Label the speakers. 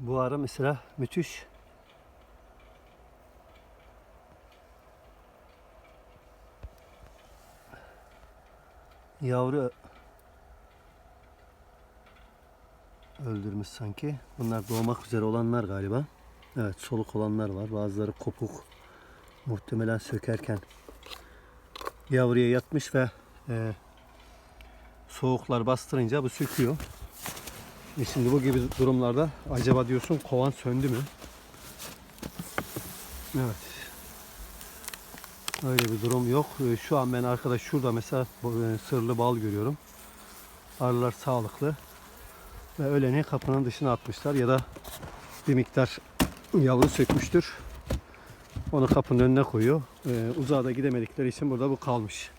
Speaker 1: Bu ara mesela müthiş. Yavru öldürmüş sanki. Bunlar doğmak üzere olanlar galiba. Evet soluk olanlar var. Bazıları kopuk. Muhtemelen sökerken yavruya yatmış ve e, soğuklar bastırınca bu söküyor. E şimdi bu gibi durumlarda acaba diyorsun kovan söndü mü? Evet. Öyle bir durum yok. E, Şu an ben arkadaş şurada mesela e, sırlı bal görüyorum. Arılar sağlıklı. Ve öleni kapının dışına atmışlar ya da bir miktar yavru sökmüştür. Onu kapının önüne koyuyor. E, uzağa da gidemedikleri için burada bu kalmış.